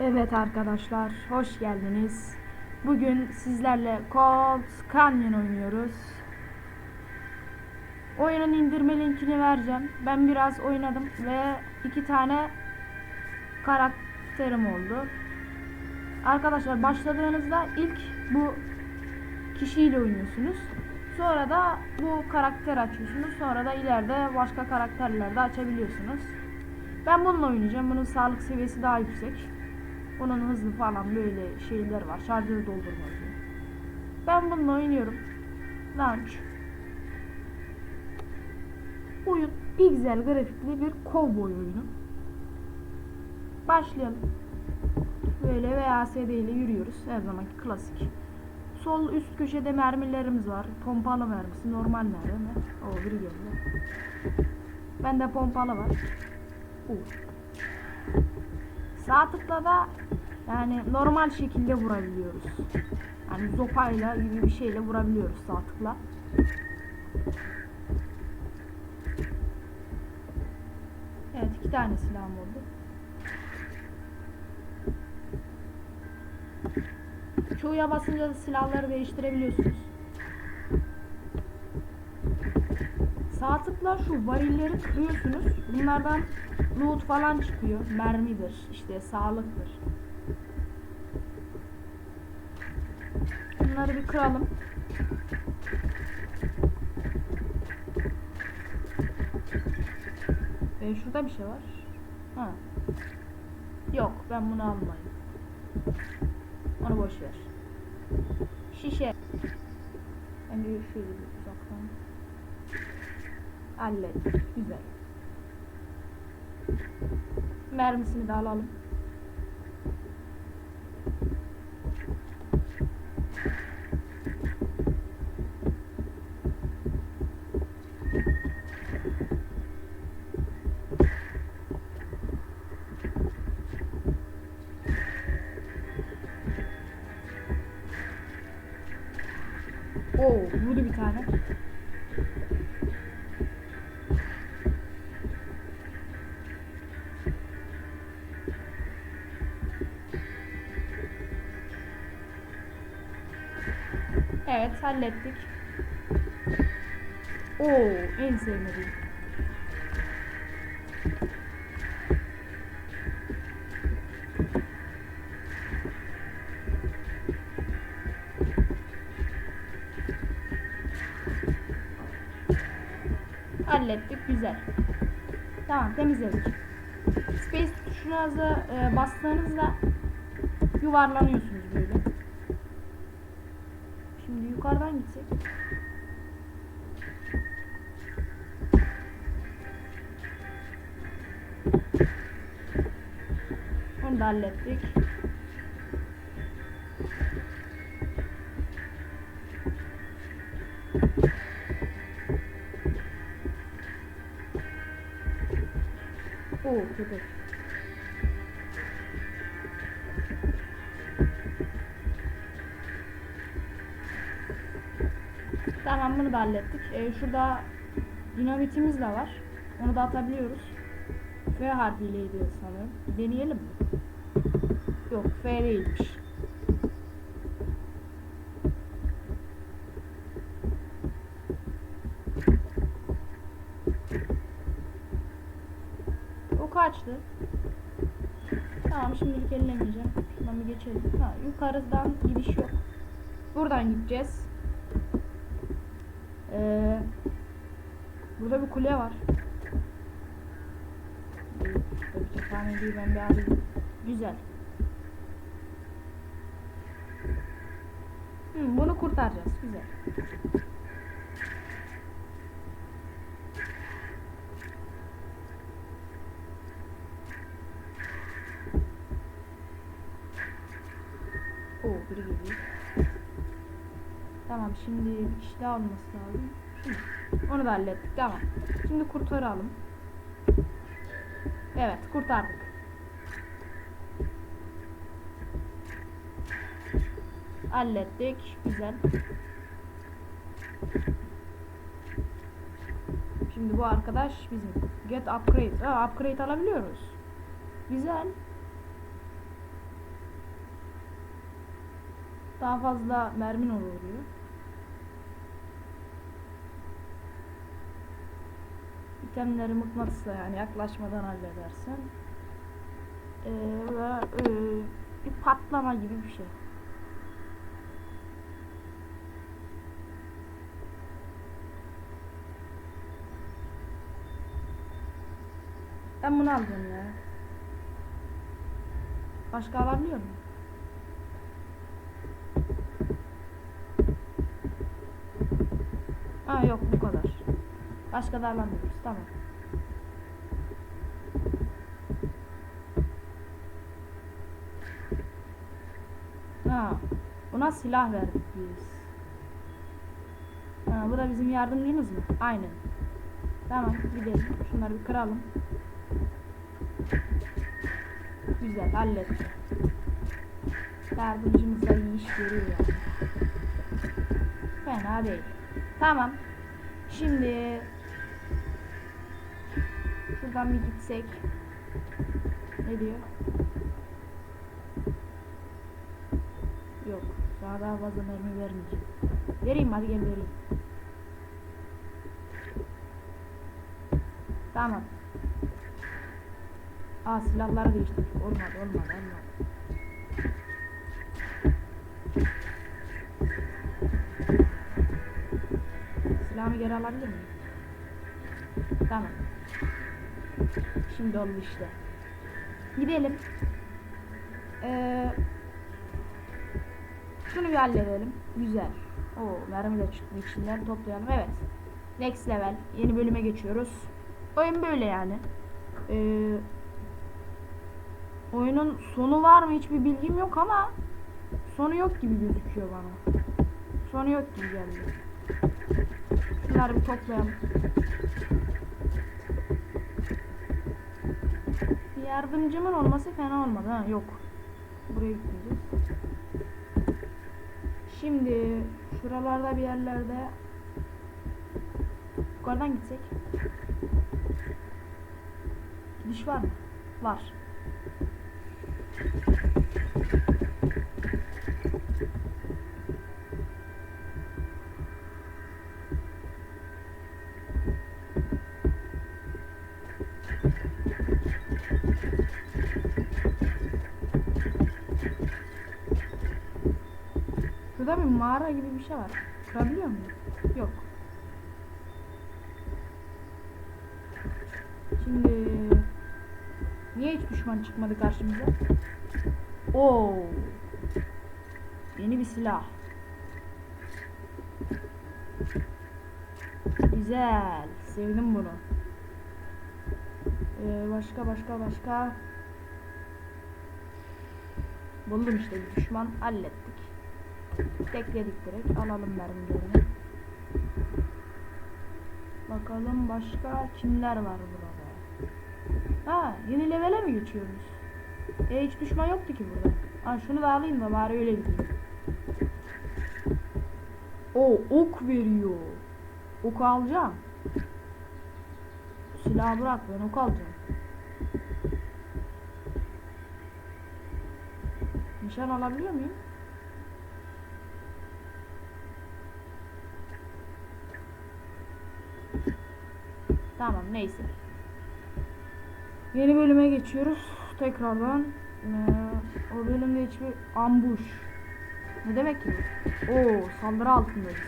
Evet arkadaşlar, hoş geldiniz. Bugün sizlerle Cold Canyon oynuyoruz. Oyunun indirme linkini vereceğim. Ben biraz oynadım ve iki tane karakterim oldu. Arkadaşlar başladığınızda ilk bu kişiyle oynuyorsunuz. Sonra da bu karakter açıyorsunuz. Sonra da ileride başka karakterler de açabiliyorsunuz. Ben bununla oynayacağım. Bunun sağlık seviyesi daha yüksek. Bunun hızlı falan böyle şeyler var. Şarjörü doldurmaz. Ben bununla oynuyorum. Launch. Oyun piksel grafikli bir kovboy oyunu. Başlayalım. Böyle VASD ile yürüyoruz. Her zamanki klasik. Sol üst köşede mermilerimiz var. Pompalı mermisi, normal mermi. O biri geldi. Bende pompalı var. Uh. Sağ tıkla da yani normal şekilde vurabiliyoruz. Yani zopayla gibi bir şeyle vurabiliyoruz sağ tıkla. Evet iki tane silahım oldu. Çoğuya basınca silahları değiştirebiliyorsunuz. Sağ tıkla şu varilleri kırıyorsunuz. Bunlardan loot falan çıkıyor. Mermidir, işte sağlıktır. Bunları bir kıralım. Ee, şurada bir şey var. Ha. Yok, ben bunu almayayım. Onu boş ver. Şişe. Ben de şöyle bir uzaktan. Hallettik. Güzel. Mermisini de alalım. Oo, vurdu bir tane. Hallettik. Oo, en sevmediğim. Hallettik, güzel. Tamam, temizledik. Space tuşuna e, bastığınızda yuvarlanıyorsunuz böyle. Şimdi yukarıdan gitsek. Onu da hallettik. Oo köpek. Bunu da hallettik. Ee, şurada dinamitimiz de var. Onu da atabiliyoruz. F harfiyle'ydi sanırım. Deneyelim mi? Yok F değilmiş. O kaçtı? Tamam şimdilik ellemeyeceğim. Şuradan bir geçelim. Ha, yukarıdan gidiş yok. Buradan gideceğiz. Ee, burada bir kule var. Tabii cephane değil ben bir alayım. Güzel. Hmm, bunu kurtaracağız. Güzel. Oo, biri geliyor. Tamam şimdi daha olması lazım. Onu da hallettik tamam. Şimdi kurtaralım. Evet kurtardık. Hallettik. Güzel. Şimdi bu arkadaş bizim. Get upgrade. Aa, upgrade alabiliyoruz. Güzel. Daha fazla mermin olur diyor. İtemleri mıknatısla yani yaklaşmadan halledersin. Ee, ve e, bir patlama gibi bir şey. Ben bunu alacağım ya. Başka alabiliyor muyum? Ha yok bu kadar. Başka da alamıyoruz. Tamam. Ha, buna silah verdik biz. Ha, bu da bizim yardımcımız mı? Aynen. Tamam gidelim. Şunları bir kıralım. Güzel hallettik. Yardımcımız da iyi iş görüyor yani. Fena değil. Tamam. Şimdi şuradan bir gitsek. Ne diyor? Yok. Daha daha fazla mermi vermeyeceğim. Vereyim hadi gel vereyim. Tamam. Aa silahları değiştirdik. Olmadı olmadı olmadı. Silahımı geri alabilir miyim? Tamam. Şimdi oldu işte. Gidelim. Ee, şunu bir halledelim. Güzel. O mermi de çıktı içinden toplayalım. Evet. Next level. Yeni bölüme geçiyoruz. Oyun böyle yani. Ee, oyunun sonu var mı hiçbir bilgim yok ama sonu yok gibi gözüküyor bana. Sonu yok gibi geldi. Şunları bir toplayalım. Yardımcımın olması fena olmadı ha yok. Buraya gitmeyeceğiz. Şimdi şuralarda bir yerlerde yukarıdan gitsek. Gidiş var mı? Var. Bir mağara gibi bir şey var. Kırabiliyor muyum? Yok. Şimdi niye hiç düşman çıkmadı karşımıza? Oo. Yeni bir silah. Güzel. Sevdim bunu. Ee, başka başka başka. Buldum işte düşman hallettik. Bekledik direkt. Alalım mermilerini. Bakalım başka kimler var burada. Ha yeni levele mi geçiyoruz? E hiç düşman yoktu ki burada. Ha şunu da alayım da bari öyle gideyim. O ok veriyor. Ok alacağım. Silahı bırak ben ok alacağım. Nişan alabiliyor muyum? Tamam neyse. Yeni bölüme geçiyoruz. Tekrardan. Ee, o bölümde hiçbir ambush. Ne demek ki? Oo saldırı altındayız.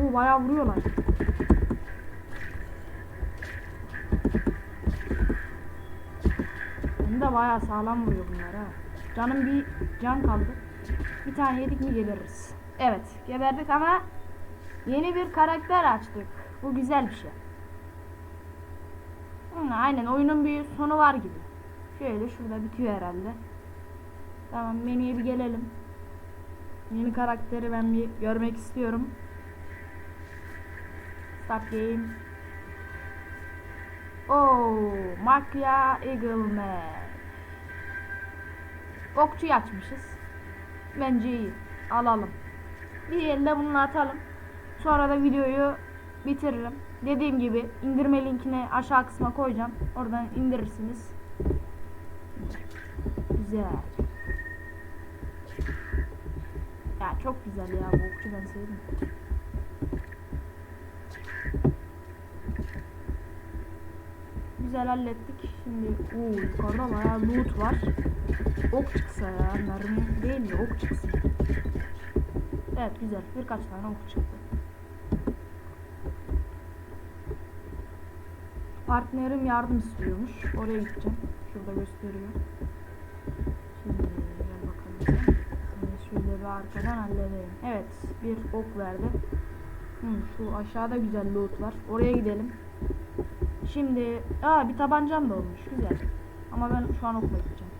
Oo bayağı vuruyorlar. Hem de bayağı sağlam vuruyor bunlar ha. Canım bir can kaldı. Bir tane yedik mi geliriz. Evet geberdik ama yeni bir karakter açtık. Bu güzel bir şey. Hı, aynen oyunun bir sonu var gibi. Şöyle şurada bitiyor herhalde. Tamam menüye bir gelelim. Yeni karakteri ben bir görmek istiyorum. Start game. Oh, Makya Eagleman. Okçuyu açmışız. Bence iyi. Alalım. Bir elde bunu atalım. Sonra da videoyu bitiririm. Dediğim gibi indirme linkini aşağı kısma koyacağım. Oradan indirirsiniz. Güzel. Ya çok güzel ya bu okçu ben sevdim. Güzel hallettik. Şimdi oo, yukarıda bayağı loot var. Ok çıksa ya mermi değil de ok çıksın. Evet güzel birkaç tane ok çıktı. Partnerim yardım istiyormuş. Oraya gideceğim. Şurada gösteriyor. Şimdi gel bakalım. Seni şöyle bir arkadan halledeyim. Evet bir ok verdi. Hı, şu aşağıda güzel loot var. Oraya gidelim. Şimdi aa bir tabancam da olmuş. Güzel. Ama ben şu an okula gideceğim.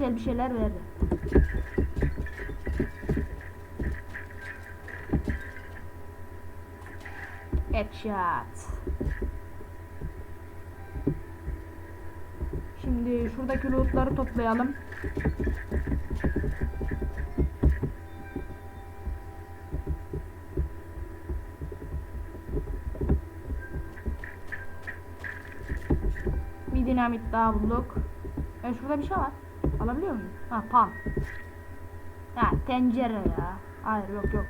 Güzel bir şeyler verdi. Headshot. Şimdi şuradaki lootları toplayalım. Bir dinamit daha bulduk. E şurada bir şey var. Alabiliyor muyum? Ha pan. Ha tencere ya. Hayır yok yok.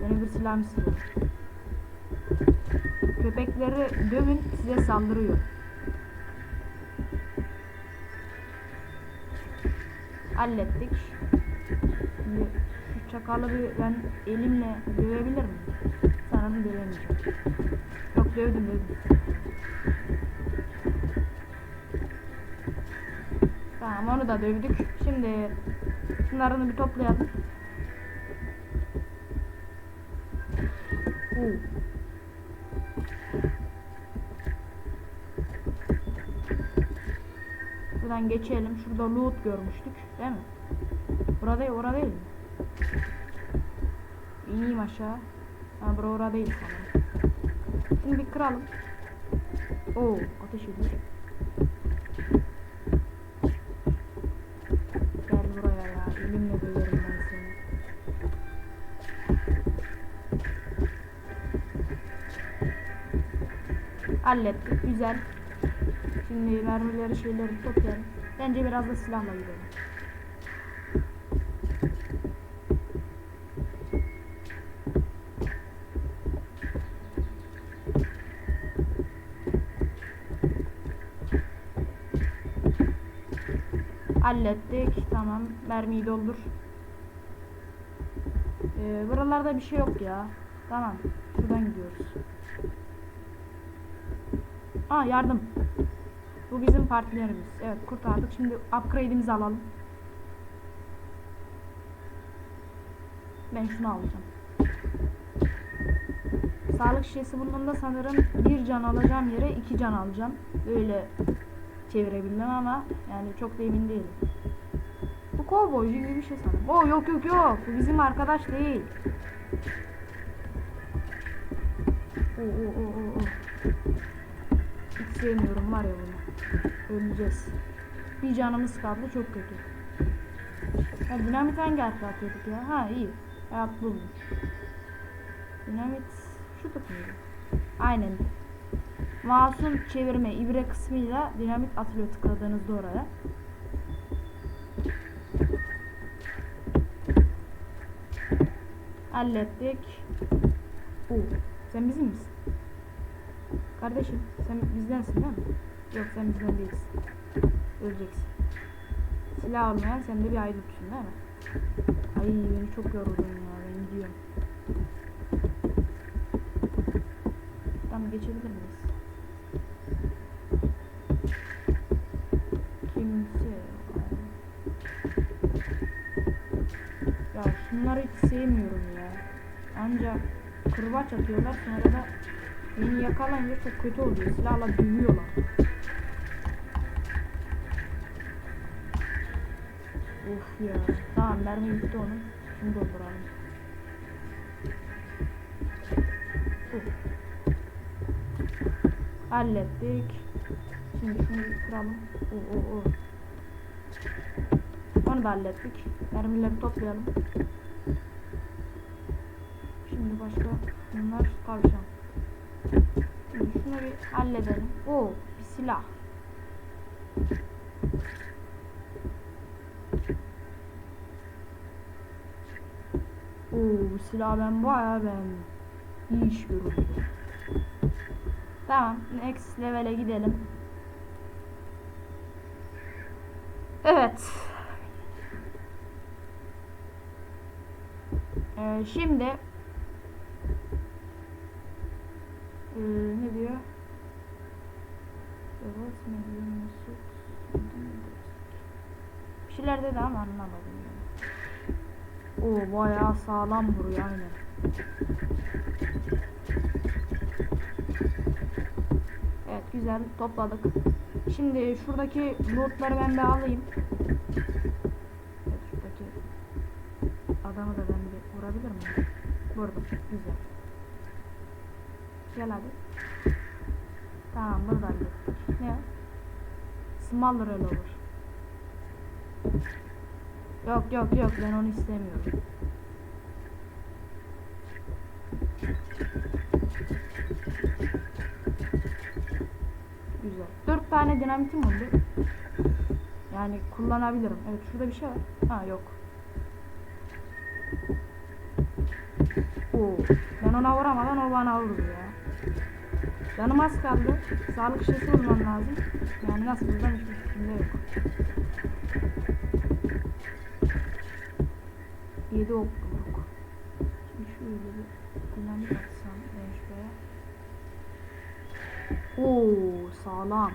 Beni bir silah istiyorum. Köpekleri dövün size saldırıyor. Hallettik. Şimdi şu çakalı bir ben elimle dövebilir miyim? Sanırım dövemeyeceğim. Yok dövdüm dövdüm. Tamam onu da dövdük. Şimdi şunlarını bir toplayalım. Oo. Buradan geçelim. Şurada loot görmüştük. Değil mi? Burada değil, orada değil mi? İneyim aşağı. Ha bura orada değil sanırım. Şimdi bir kıralım. Oo, ateş ediyor. Hallettik. Güzel. Şimdi mermileri şeyleri toplayalım. Bence biraz da silahla gidelim. Hallettik. Tamam. Mermiyi doldur. Ee, buralarda bir şey yok ya. Tamam. Şuradan gidiyoruz. Aa yardım. Bu bizim partilerimiz. Evet kurtardık. Şimdi upgrade'imizi alalım. Ben şunu alacağım. Sağlık şişesi bulduğumda sanırım bir can alacağım yere iki can alacağım. Böyle çevirebilmem ama yani çok da emin değilim. Bu kovboycu gibi bir şey sanırım. Oo yok yok yok. Bu bizim arkadaş değil. Oo oo oo sevmiyorum var ya bunu. Öleceğiz. Bir canımız kaldı çok kötü. Ya dinamit hangi harfle atıyorduk ya? Ha iyi. Hayat buldum. Dinamit şu miydi? Aynen. Masum çevirme ibre kısmıyla dinamit atılıyor tıkladığınızda oraya. Hallettik. Oo, sen bizim misin? Kardeşim sen bizdensin değil mi? Yok sen bizden değilsin. Öleceksin. Silah olmayan sen de bir aydutsun değil mi? Ay beni çok yoruldun ya ben gidiyorum. Tamam geçebilir miyiz? Kimse. Ya şunları hiç sevmiyorum ya. Ancak kırbaç atıyorlar sonra da beni yakalayınca çok kötü oluyor. Silahla dövüyorlar. Of ya. Tamam mermi bitti onun. Şunu dolduralım. Of. Hallettik. Şimdi şunu kıralım. Oo, oo, oo. Onu da hallettik. Mermileri toplayalım. Şimdi başka bunlar tavşan. Şunu bir halledelim. Oo bir silah. Oo bu silahı ben bayağı beğendim. İyi iş görüyor. Tamam next level'e gidelim. Evet. Ee, şimdi ee, ne diyor? Evet, medium, mesut, Bir şeyler dedi ama anlamadım yani. Oo bayağı sağlam vuruyor aynen. Evet güzel topladık. Şimdi şuradaki lootları ben bir alayım. Evet şuradaki adamı da ben bir vurabilir miyim? Vurdum. Güzel. Gel hadi. Tamam bunu da hallettik. Ne? Small reloader. Yok yok yok ben onu istemiyorum. Güzel. Dört tane dinamitim oldu. Yani kullanabilirim. Evet şurada bir şey var. Ha yok. Oo, ben ona vuramadan o bana vurdu ya. Canım az kaldı. Sağlık şişesi vurmam lazım. Yani nasıl vuracağım hiçbir fikrimde yok. 7 ok bulduk. Şimdi şöyle bir dinamik atsam ben şuraya. Oo sağlam.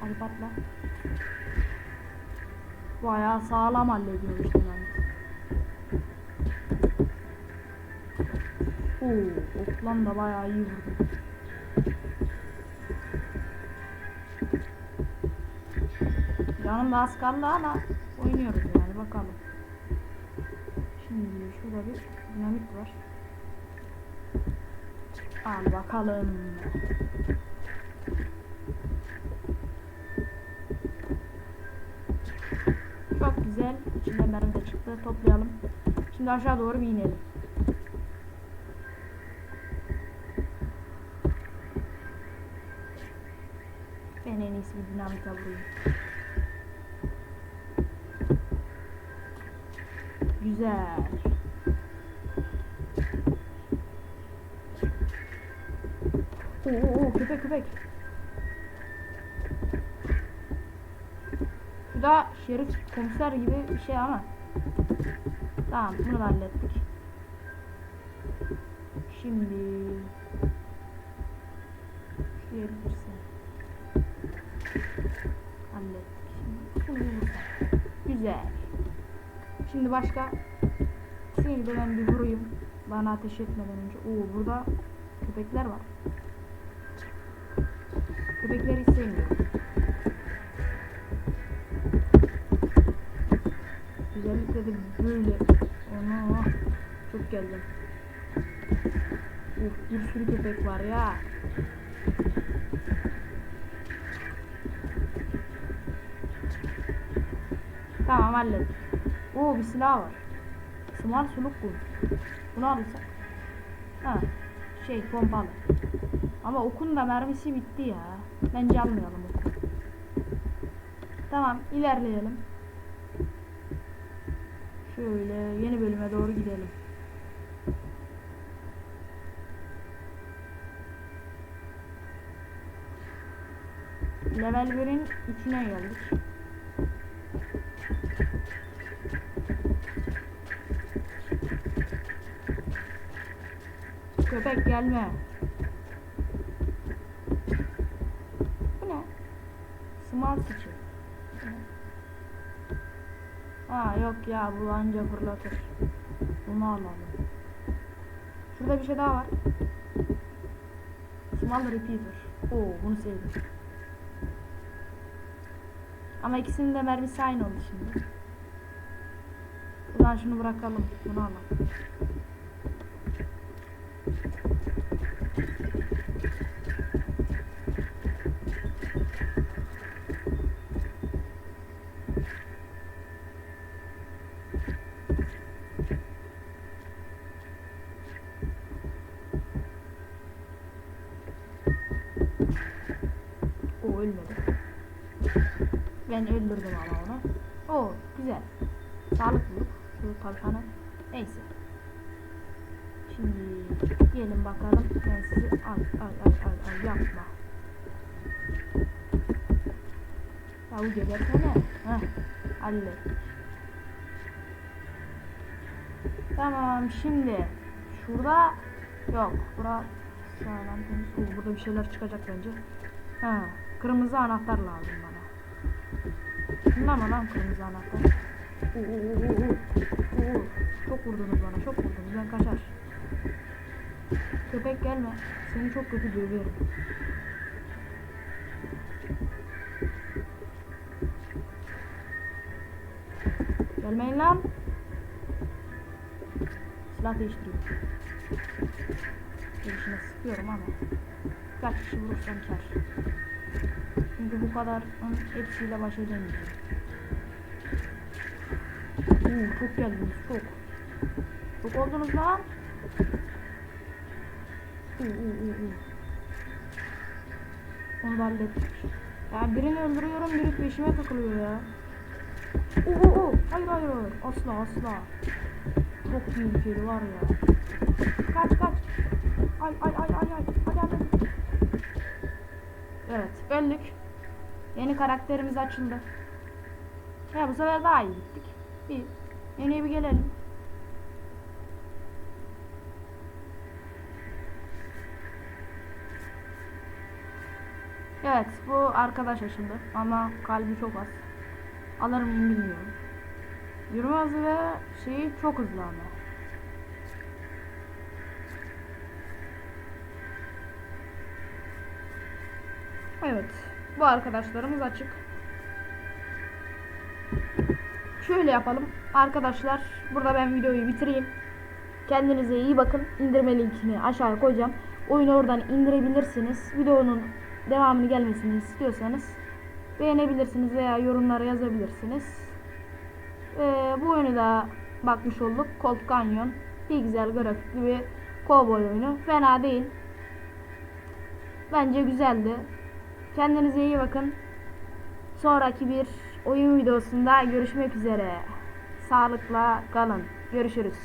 Hadi patla. Bayağı sağlam hallediyormuş dinamik. Oo oklan da bayağı iyi vurdu. Canım da az kaldı ama oynuyoruz yani bakalım. Şimdi şurada bir dinamit var. Al bakalım. Çok güzel. İçinden mermi de çıktı. Toplayalım. Şimdi aşağı doğru bir inelim. Ben en iyisi bir dinamite vurayım. Güzel. Oo, oo, köpek köpek. Bu da şerif komiser gibi bir şey ama. Tamam bunu hallettik. Şimdi şuraya bir. Hallettik. Güzel. Şimdi başka seni de ben bir vurayım. Bana ateş etmeden önce. Oo burada köpekler var. Köpekleri sevmiyorum. Özellikle de böyle. Ana çok geldim. Uf bir sürü köpek var ya. Tamam hallettim. Oo bir silah var. Smart suluk bu. Bunu alırsak. Ha şey pompalı. Ama okun da mermisi bitti ya. Bence almayalım oku. Tamam ilerleyelim. Şöyle yeni bölüme doğru gidelim. Level 1'in içine geldik. Köpek gelme. Bu ne? Smart için. Ha yok ya bu anca fırlatır. Bunu alalım. Şurada bir şey daha var. Small repeater. Oo bunu sevdim. Ama ikisinin de mermisi aynı oldu şimdi. Ulan şunu bırakalım. Bunu alalım. Ölmedi. Ben öldürdüm ama onu. Oo güzel. Sağlık bulduk. Şu tavşanı. Neyse. Şimdi gelin bakalım. Ben sizi ay ay ay ay ay yapma. Ya bu gebersene. Heh. Hallettik. Tamam şimdi şurada yok bura sağlam temiz. Burada bir şeyler çıkacak bence. Ha, kırmızı anahtar lazım bana. Bunlar mı lan kırmızı anahtar? Oo, oo, oo. Oo, Çok vurdunuz bana çok vurdunuz ben kaçar. Köpek gelme seni çok kötü dövüyorum. Gelmeyin lan. Silah değiştiriyorum. Gelişine sıkıyorum ama kaç kişi vurursam kar. Çünkü bu kadar hepsiyle baş edemeyeceğim. Oo, çok geldiniz çok. Çok oldunuz lan. Oo, oo, oo. Onu da hallettik. Ya birini öldürüyorum biri peşime takılıyor ya. Oo, oo, oo. Hayır hayır hayır. Asla asla. Çok tehlikeli var ya. Kaç kaç. Ay ay ay ay ay. Hadi hadi. Evet öldük. Yeni karakterimiz açıldı. Ya bu sefer daha iyi gittik. Bir yeni bir gelelim. Evet bu arkadaş açıldı ama kalbi çok az. Alırım mı bilmiyorum. Yürüme hızı ve şeyi çok hızlı ama. Evet. Bu arkadaşlarımız açık. Şöyle yapalım. Arkadaşlar burada ben videoyu bitireyim. Kendinize iyi bakın. İndirme linkini aşağıya koyacağım. Oyunu oradan indirebilirsiniz. Videonun devamını gelmesini istiyorsanız beğenebilirsiniz veya yorumlara yazabilirsiniz. Ee, bu oyunu da bakmış olduk. Cold Canyon. Bir güzel grafikli bir kovboy oyunu. Fena değil. Bence güzeldi. Kendinize iyi bakın. Sonraki bir oyun videosunda görüşmek üzere. Sağlıkla kalın. Görüşürüz.